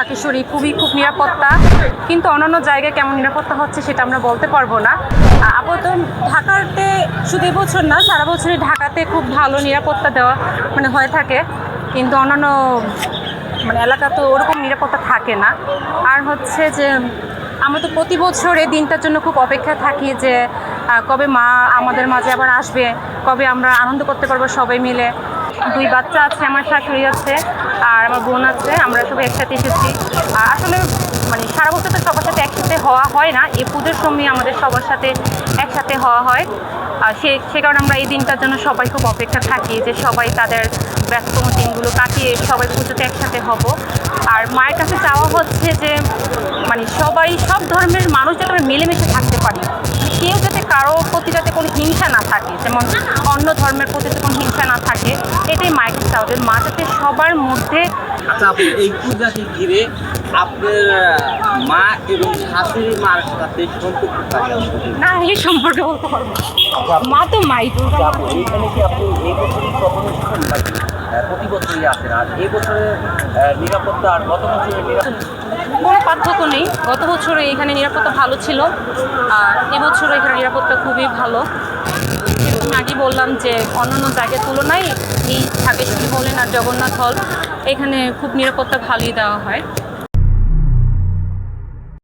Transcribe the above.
ঢাকেশ্বরী খুবই খুব নিরাপত্তা, কিন্তু অন্যান্য জায়গায় কেমন নিরাপত্তা হচ্ছে সেটা আমরা বলতে পারব না। আপাতত ঢাকাতে শুধু এবছর না, সারা বছরই ঢাকাতে খুব ভালো নিরাপত্তা দেওয়া মানে হয়ে থাকে, কিন্তু অন্যান্য মানে এলাকা তো ওরকম নিরাপত্তা থাকে না। আর হচ্ছে যে, আমরা তো প্রতি বছর এই দিনটার জন্য খুব অপেক্ষা থাকি যে কবে মা আমাদের মাঝে আবার আসবে, কবে আমরা আনন্দ করতে পারব সবাই মিলে। দুই বাচ্চা আছে, আমার শাশুড়ি আছে আর আমার বোন আছে, আমরা সবাই একসাথে এসেছি। আর আসলে মানে সারা বছর তো সবার সাথে একসাথে হওয়া হয় না, এই পুজোর সময় আমাদের সবার সাথে একসাথে হওয়া হয়। আর সে সে কারণে আমরা এই দিনটার জন্য সবাই খুব অপেক্ষা থাকি যে সবাই তাদের ব্যস্ততম দিনগুলো কাটিয়ে সবাই পুজোতে একসাথে হব। আর মায়ের কাছে চাওয়া হচ্ছে যে মানে সবাই, সব ধর্মের মানুষ যাতে আমরা মিলেমিশে থাকতে পারি। কেউ যাতে কারও প্রতি যাতে কোনো হিংসা না থাকে, যেমন অন্য ধর্মের প্রতি কোনো হিংসা না থাকে এটাই মায়ের কাছে চাওয়া যে মা যাতে সবার মধ্যে আচ্ছা এই পূজাকে ঘিরে আপনার মা এবং শাশুড়ি মার সাথে সম্পর্ক না এই সম্পর্কে বলতে পারব মা তো মাই দুর্গা। আপু কি আপনি এই বছরই কখনো প্রতি বছরই আসেন। আর এই বছরের নিরাপত্তা আর গত বছরের কোনো পার্থক্য নেই। গত বছরে এখানে নিরাপত্তা ভালো ছিল। আর এবছরও এখানে নিরাপত্তা খুবই ভালো। আগে বললাম যে অন্যান্য জায়গার তুলনায় এই ঢাকেশ্বরী বলেন আর জগন্নাথ হল এখানে খুব নিরাপত্তা ভালোই দেওয়া হয়।